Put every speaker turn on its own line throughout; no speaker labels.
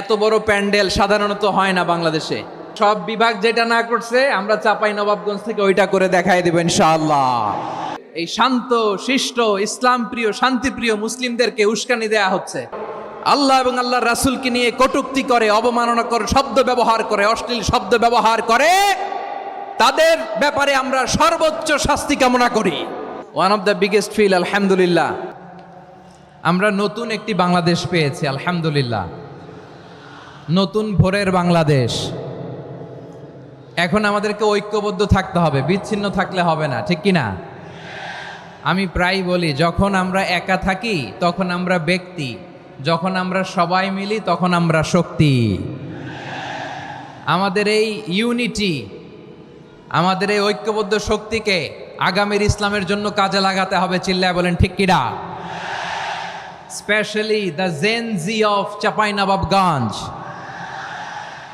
এত বড় প্যান্ডেল সাধারণত হয় না বাংলাদেশে। সব বিভাগ যেটা না করছে, আমরা চাপাই নবাবগঞ্জ থেকে ওইটা করে দেখাই দেবো ইনশাআল্লাহ। এই শান্ত, শিষ্ট ইসলাম প্রিয় শান্তিপ্রিয় মুসলিমদেরকে উস্কানি দেয়া হচ্ছে। আল্লাহ এবং আল্লাহ রাসূলকে নিয়ে কটুক্তি করে অবমাননা করে শব্দ ব্যবহার করে, অশ্লীল শব্দ ব্যবহার করে, তাদের ব্যাপারে আমরা সর্বোচ্চ শাস্তি কামনা করি। One of the biggest feel আলহামদুলিল্লাহ। আমরা নতুন একটি বাংলাদেশ পেয়েছি, আলহামদুলিল্লাহ। নতুন ভোরের বাংলাদেশ। এখন আমাদেরকে ঐক্যবদ্ধ থাকতে হবে, বিচ্ছিন্ন থাকলে হবে না, ঠিক কি না আমি প্রায় বলি, যখন আমরা একা থাকি, তখন আমরা ব্যক্তি। যখন আমরা সবাই মিলি, তখন আমরা শক্তি। আমাদের এই ইউনিটি, আমাদের এই ঐক্যবদ্ধ শক্তিকে আগামীর ইসলামের জন্য কাজে লাগাতে হবে, চিল্লায় বলেন, ঠিক কিনা? Specially the Gen Z of Chapainawabganj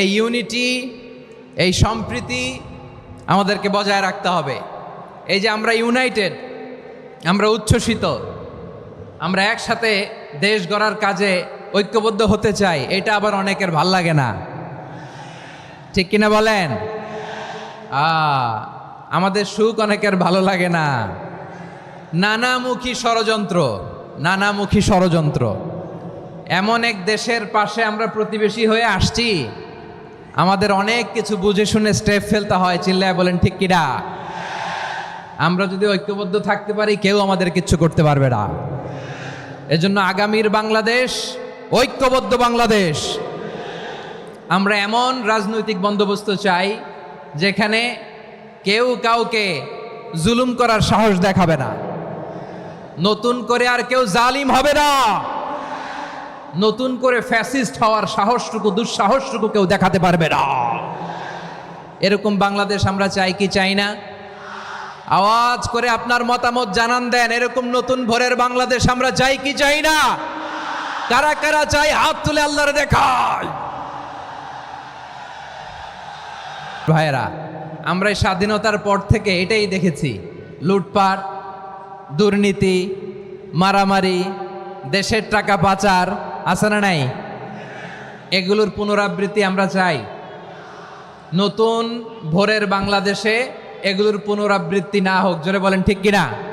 এই ইউনিটি এই সম্প্রীতি আমাদেরকে বজায় রাখতে হবে। এই যে আমরা ইউনাইটেড আমরা উচ্ছ্বসিত, আমরা একসাথে দেশ গড়ার কাজে ঐক্যবদ্ধ হতে চাই, এটা আবার অনেকের ভালো লাগে না। ঠিক কিনা বলেন? আমাদের সুখ অনেকের ভালো লাগে না। নানামুখী ষড়যন্ত্র নানামুখী ষড়যন্ত্র। এমন এক দেশের পাশে আমরা প্রতিবেশী হয়ে আসছি আমাদের অনেক কিছু বুঝে শুনে স্টেপ ফেলতে হয়, চিল্লায় বলেন, ঠিক কিনা আমরা যদি ঐক্যবদ্ধ থাকতে পারি, কেউ আমাদের কিচ্ছু করতে পারবে না। এজন্য আগামীর বাংলাদেশ, ঐক্যবদ্ধ বাংলাদেশ। আমরা এমন রাজনৈতিক বন্দোবস্ত চাই, যেখানে কেউ কাউকে জুলুম করার সাহস দেখাবে না। নতুন করে আর কেউ জালিম হবে না। নতুন করে ফ্যাসিস্ট হওয়ার সাহসটুকু, দুঃসাহসটুকু কেউ দেখাতে পারবে না। এরকম বাংলাদেশ আমরা চাই কি চাই না? আওয়াজ করে আপনার মতামত জানান দেন, এরকম নতুন ভোরের বাংলাদেশ আমরা চাই কি চাই না? কারা কারা চাই? হাত তুলে আল্লাহর দেখায় ভাইয়েরা, আমরা এই স্বাধীনতার পর থেকে এটাই দেখেছি। লুটপাট, দুর্নীতি, মারামারি, দেশের টাকা পাচার আছে না নাই? এগুলোর পুনরাবৃত্তি আমরা চাই। নতুন ভোরের বাংলাদেশে এগুলোর পুনরাবৃত্তি না হোক, জোরে বলেন ঠিক কিনা?